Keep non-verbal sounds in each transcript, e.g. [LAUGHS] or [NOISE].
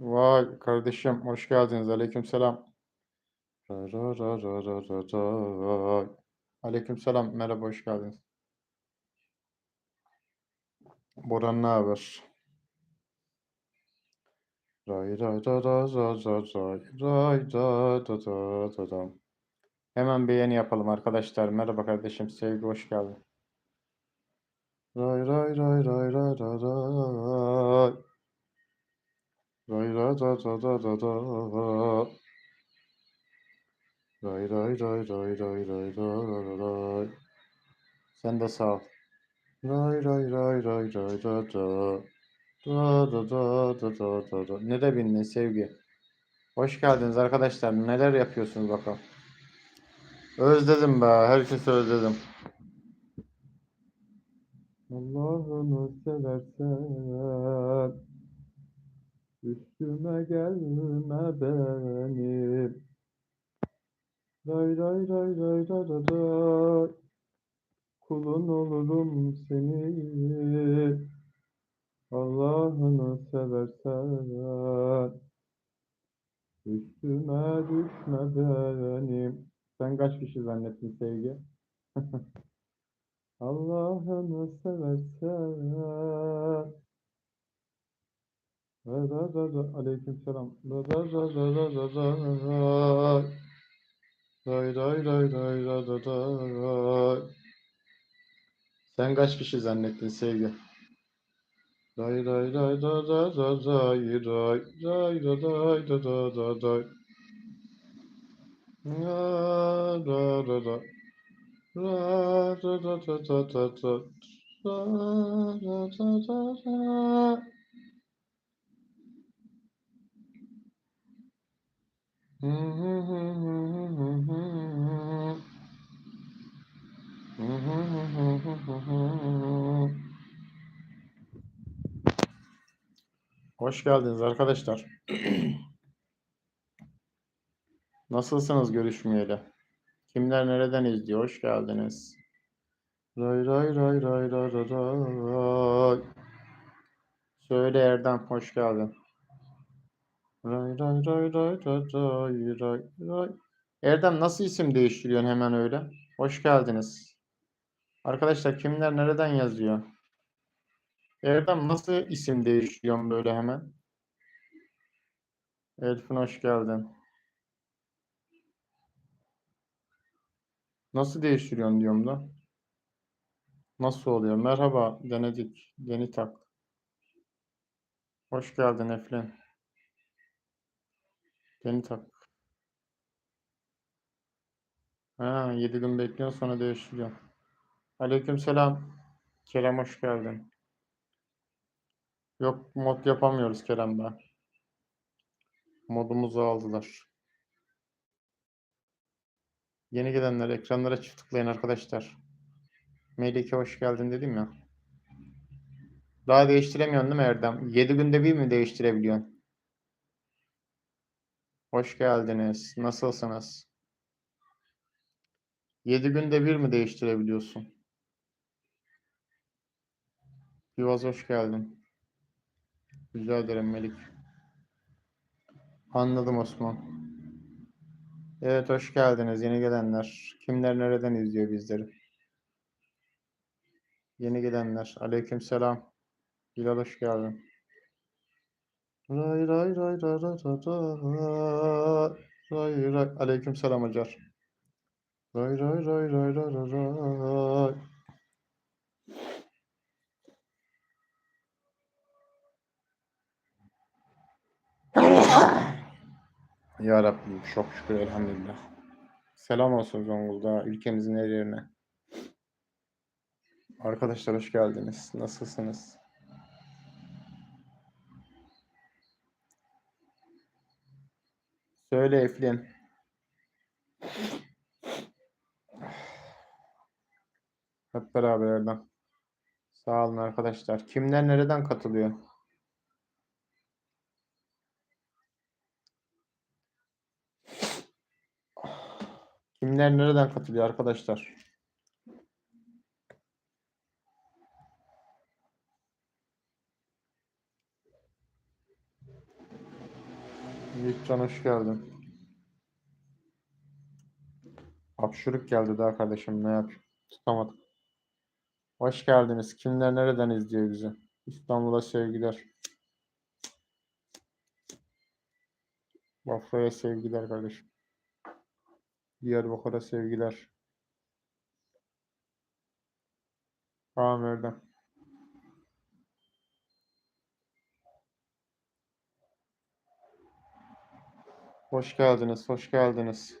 Vay kardeşim hoş geldiniz. Aleykümselam. Ray, ray. Aleykümselam. Merhaba hoş geldiniz. Boran ne haber? Ray ray da da da da ray ray da da da da da. Hemen beğeni yapalım arkadaşlar. Merhaba kardeşim. Sevgi hoş geldin. Ray ray ray ray ray ray ray. Ray ray da da da da da. Ray ray ray ray ray ray ray ray. Sen de sağ ol. Ray ray ray ray ray da da. Da da da da da da da. Ne de bindin sevgi. Hoş geldiniz arkadaşlar. Neler yapıyorsunuz bakalım. Özledim be. Herkesi özledim. Allah'ını seversen üstüme gelme benim. Ray ray ray ray ray ray ray. Kulun olurum seni. Allah'ını seversen üstüme düşme benim. Sen kaç kişi zannettin sevgi? [LAUGHS] Allah'ını seversen Ra ray. Sen kaç kişi zannettin sevgi? Ray ray ray ra ra ra ray ray ray ra ray ra ra ra ray. Ra ra ra ra. Ra ra ra ra ra ra ra. Ra ra ra ra Hoş geldiniz arkadaşlar. Nasılsınız görüşmeyeli? Kimler nereden izliyor? Hoş geldiniz. Ray ray ray ray ray ray. Söyle Erdem hoş geldin. Ray ray ray ray ray ray ray ray. Erdem nasıl isim değiştiriyorsun hemen öyle? Hoş geldiniz. Arkadaşlar kimler nereden yazıyor? Erdem nasıl isim değiştiriyorsun böyle hemen? Elfin hoş geldin. Nasıl değiştiriyorsun diyorum da. Nasıl oluyor? Merhaba denedik. Yeni tak. Hoş geldin Eflin. Yeni tak. Ha, 7 gün bekliyor sonra değiştiriyor. Aleykümselam. Kerem hoş geldin. Yok mod yapamıyoruz Kerem ben. Modumuzu aldılar. Yeni gelenler ekranlara çift tıklayın arkadaşlar. Melike hoş geldin dedim ya. Daha değiştiremiyorsun değil mi Erdem? 7 günde bir mi değiştirebiliyorsun? Hoş geldiniz. Nasılsınız? 7 günde bir mi değiştirebiliyorsun? Yuvaz hoş geldin. Rica ederim Melik. Anladım Osman. Evet hoş geldiniz yeni gelenler. Kimler nereden izliyor bizleri? Yeni gelenler. Aleykümselam. Bilal hoş geldin. Ray ray ray ray ray ray ray. Ray ray. Aleykümselam Hacer. Ray ray ray ray ray ray ray. Ya Rabbim çok şükür elhamdülillah. Selam olsun Zonguldak'a, ülkemizin her yerine. Arkadaşlar hoş geldiniz. Nasılsınız? Söyle Eflin. Hep beraber Erdem. Sağ olun arkadaşlar. Kimler nereden katılıyor? Kimler nereden katılıyor arkadaşlar? Yiğitcan hoş geldin. Hapşuruk geldi daha kardeşim ne yapayım? Tutamadım. Hoş geldiniz. Kimler nereden izliyor bizi? İstanbul'a sevgiler. Bafra'ya sevgiler kardeşim. Diyarbakır'a sevgiler. Amir'den. Hoş geldiniz, hoş geldiniz.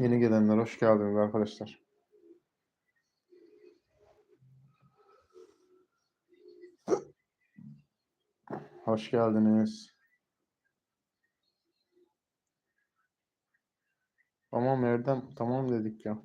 Yeni gelenler hoş geldiniz arkadaşlar. Hoş geldiniz. Tamam Erdem, tamam dedik ya.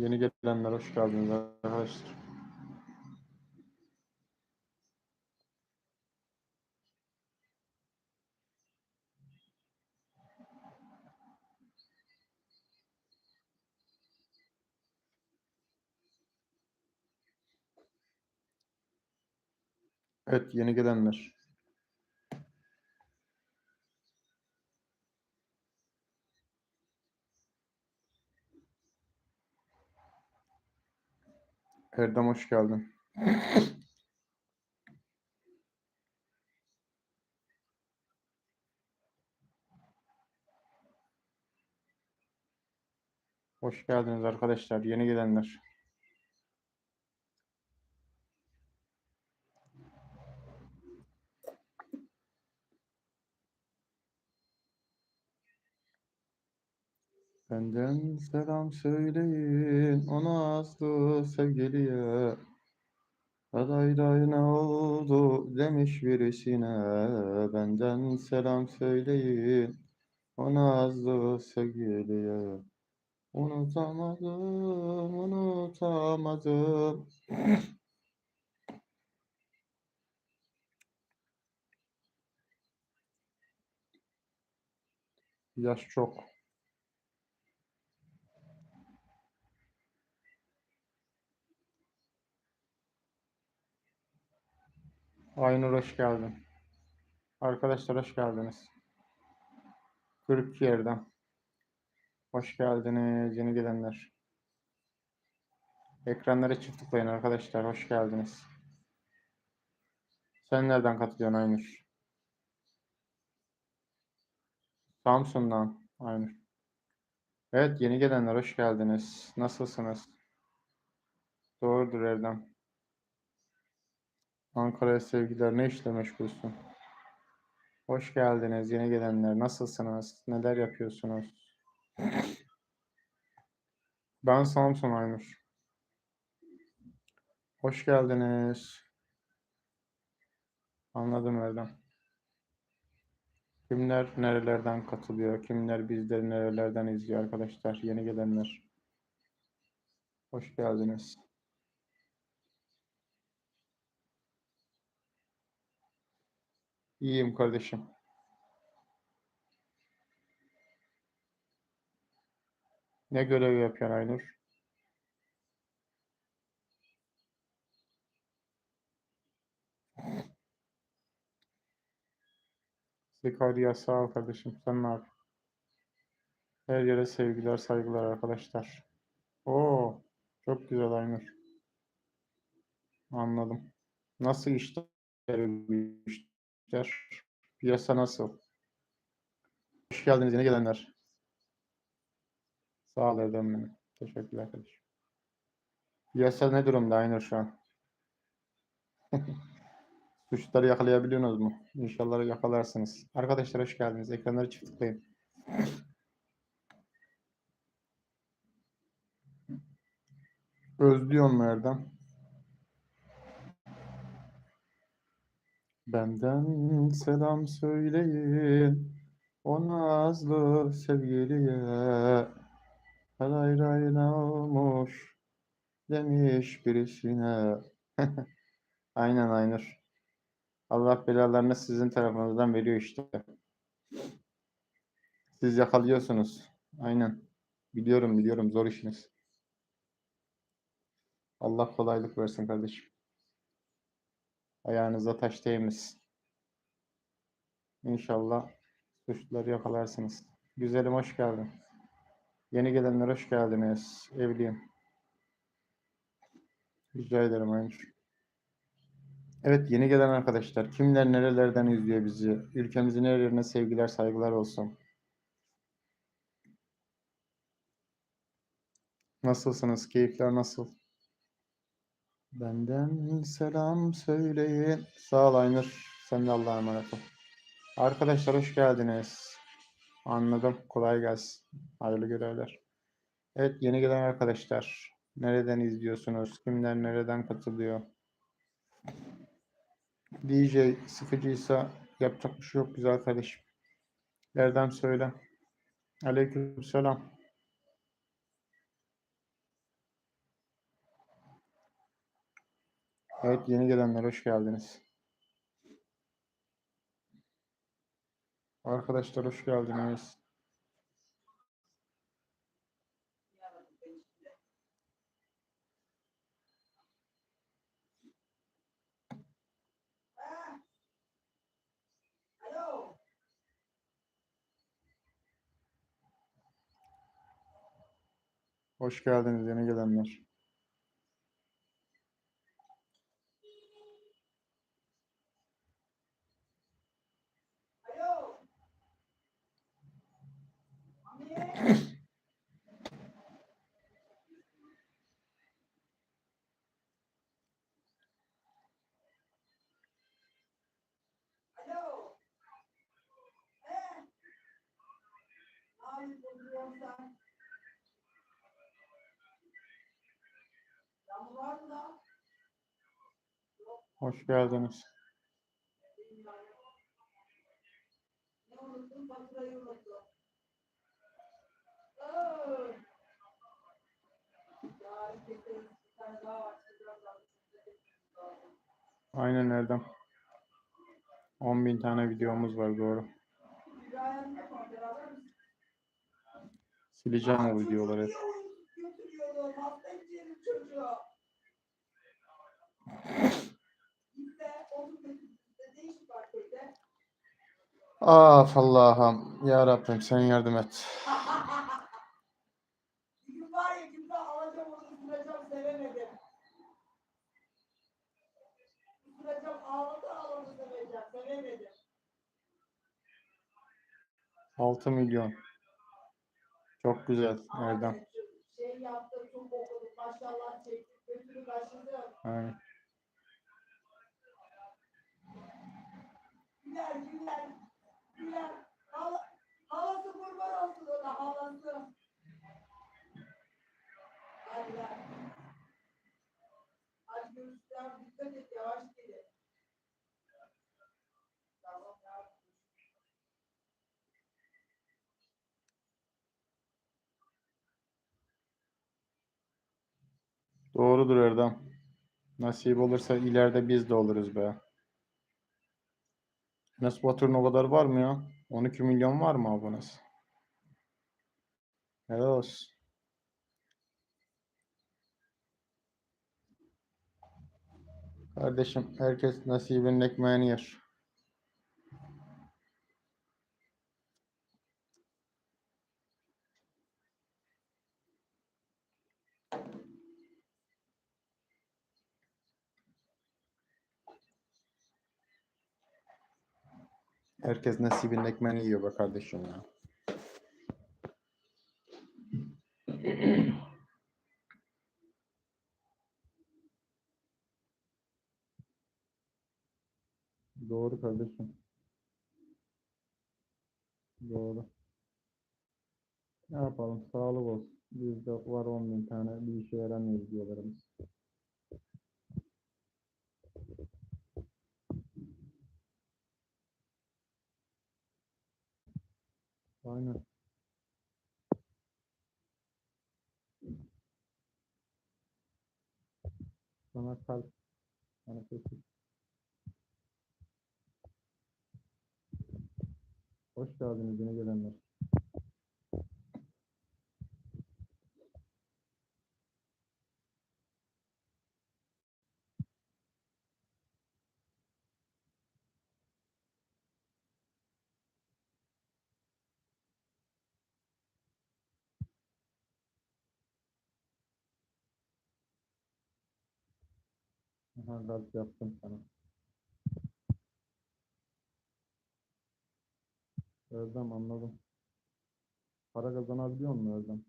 Yeni gelenler hoş geldiniz arkadaşlar. Evet, yeni gelenler. Erdem hoş geldin. Hoş geldiniz arkadaşlar, yeni gelenler. Benden selam söyleyin o nazlı sevgiliye. Aday day ne oldu demiş birisine. Benden selam söyleyin o nazlı sevgiliye. Unutamadım, unutamadım. Yaş çok. Aynur hoş geldin. Arkadaşlar hoş geldiniz. 42 yerden. Hoş geldiniz yeni gelenler. Ekranlara çift tıklayın arkadaşlar. Hoş geldiniz. Sen nereden katılıyorsun Aynur? Samsun'dan Aynur. Evet yeni gelenler hoş geldiniz. Nasılsınız? Doğrudur Erdem. Ankara'ya sevgiler. Ne işle meşgulsün? Hoş geldiniz yeni gelenler. Nasılsınız? Neler yapıyorsunuz? Ben Samsun Aynur. Hoş geldiniz. Anladım Erdem. Kimler nerelerden katılıyor? Kimler bizleri nerelerden izliyor arkadaşlar? Yeni gelenler. Hoş geldiniz. İyiyim kardeşim. Ne görev yapıyorsun Aynur? Zekaria sağ ol kardeşim. Sen ne yapıyorsun? Her yere sevgiler, saygılar arkadaşlar. Oo, çok güzel Aynur. Anladım. Nasıl işler, işler? Piyasa nasıl? Hoş geldiniz yeni gelenler. Sağ ol Erdem. Teşekkürler kardeşim. Piyasa ne durumda Aynur şu an? [LAUGHS] Suçları yakalayabiliyorsunuz mu? İnşallah yakalarsınız. Arkadaşlar hoş geldiniz. Ekranları çift tıklayın. Özlüyor Erdem? Benden selam söyleyin o nazlı sevgiliye. Ray ne olmuş demiş birisine. [LAUGHS] Aynen Aynur. Allah belalarını sizin tarafınızdan veriyor işte. Siz yakalıyorsunuz. Aynen. Biliyorum biliyorum zor işiniz. Allah kolaylık versin kardeşim. Ayağınıza taş değmesin. İnşallah suçluları yakalarsınız. Güzelim hoş geldin. Yeni gelenler hoş geldiniz. Evliyim. Rica ederim Aynur. Evet yeni gelen arkadaşlar. Kimler nerelerden izliyor bizi? Ülkemizin her yerine sevgiler saygılar olsun. Nasılsınız? Keyifler nasıl? Benden selam söyleyin. Sağ ol Aynur. Sen de Allah'a emanet ol. Arkadaşlar hoş geldiniz. Anladım. Kolay gelsin. Hayırlı görevler. Evet yeni gelen arkadaşlar. Nereden izliyorsunuz? Kimler nereden katılıyor? DJ sıkıcıysa yapacak bir şey yok güzel kardeşim. Erdem söyle. Aleykümselam. Evet yeni gelenler hoş geldiniz. Arkadaşlar hoş geldiniz. Hoş geldiniz yeni gelenler. Hoş geldiniz. Ne unuttun? Faturayı. Bir tane. Aynen Erdem. 10.000 tane videomuz var doğru. Beraber? Sileceğim o videoları. hep. Af Allah'ım. Ya Rabbim sen yardım et. 6 milyon. Çok güzel Erdem. Şey yaptım çok okudum maşallah çektim götürü kaşıdım. Aynen. Güler güler güler. Hala, halası kurban olsun ona halası. Lan. Hadi görüşürüz. Dikkat et yavaş Doğrudur Erdem. Nasip olursa ileride biz de oluruz be. Enes Batur'un o kadar var mı ya? 12 milyon var mı abonesi? Helal olsun. Kardeşim herkes nasibinin ekmeğini yer. Herkes nasibinin ekmeğini yiyor be kardeşim ya. [CLEARS THROAT] Doğru kardeşim. Doğru. Ne yapalım? Sağlık olsun. Bizde var 10 bin tane bir işe yaramıyor diyorlarımız. Aynen. Sana kalp. Sana kesik. Hoş geldiniz yeni gelenler. Kalp yaptım sana. Özlem anladım. Para kazanabiliyor musun Özlem?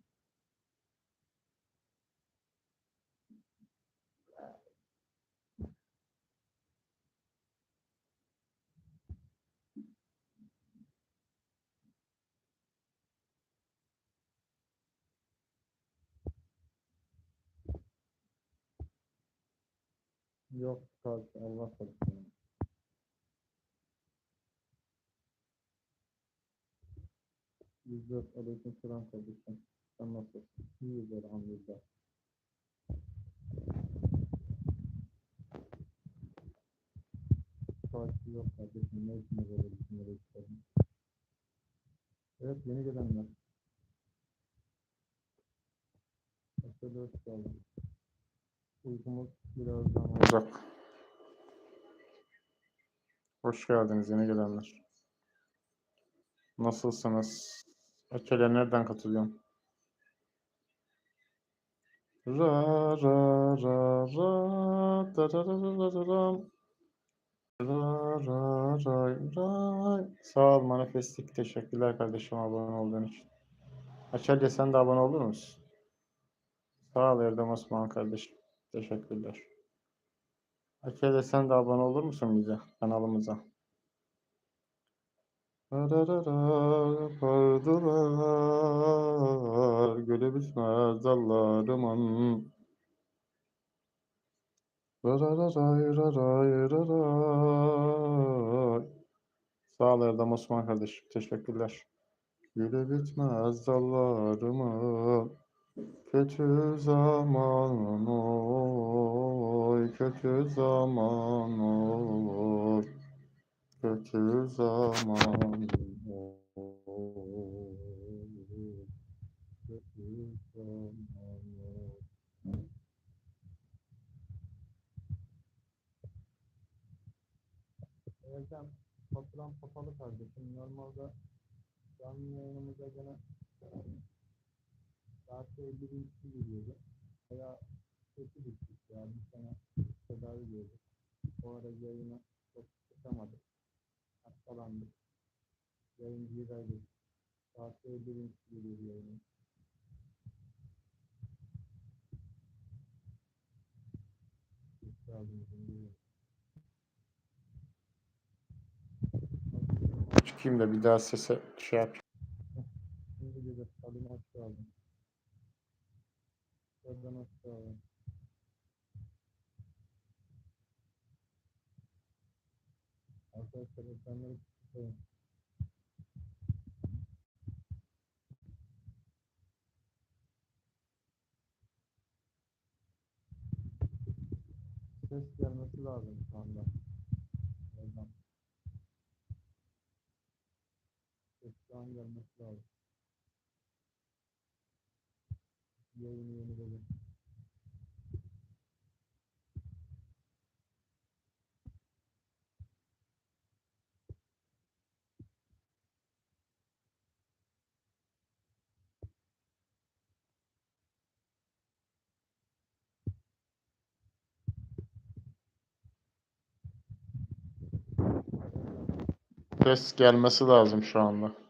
Yok kalp Allah korusun. Yüzler aleyküm selam kardeşim. Sen nasılsın? İyiyiz elhamdülillah. Takip yok kardeşim. Ne için böyle düşünmeleri istedim. Evet yeni gelenler. Hoş geldin. Uykumuz birazdan olacak. Hoş geldiniz yeni gelenler. Nasılsınız? Ötele nereden katılıyorsun? Ra ra ra ra da ra ra ra ra ra ram. Ra ra ray ray. Sağ ol Manifestik. Teşekkürler kardeşim abone olduğun için. Açelya sen de abone olur musun? Sağ ol Erdem Osman kardeşim. Teşekkürler. Açelya sen de abone olur musun bize? Kanalımıza. Ararara pardılar gölü bitmez dallarımın. Sağ ol Erdem Osman kardeşim. Teşekkürler. Gülü bitmez dallarımın. Kötü zaman oy, kötü zaman oy. Kötü zaman oy, kötü zaman oy. Erdem, faturam kapalı kardeşim. Normalde canlı yayınımıza gene saatte 50 bin kişi geliyordu. Veya kötü düştük ya. Bir sene tedavi gördük. O ara yayını çok tutamadık. Hastalandık. Yayıncıyı kaybettik. Saatte 50 bin kişi geliyordu yayına. Çıkayım da bir daha sese şey yap. Şimdi gece Salim hoş geldin. Serdan hoş geldin. Arkadaşlar. Ses gelmesi lazım şu anda. Oradan. Ses şu an lazım. Yayını yeniledim. Ses gelmesi lazım şu anda.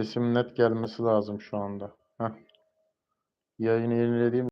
Sesim net gelmesi lazım şu anda. Heh. Yayını yenilediğim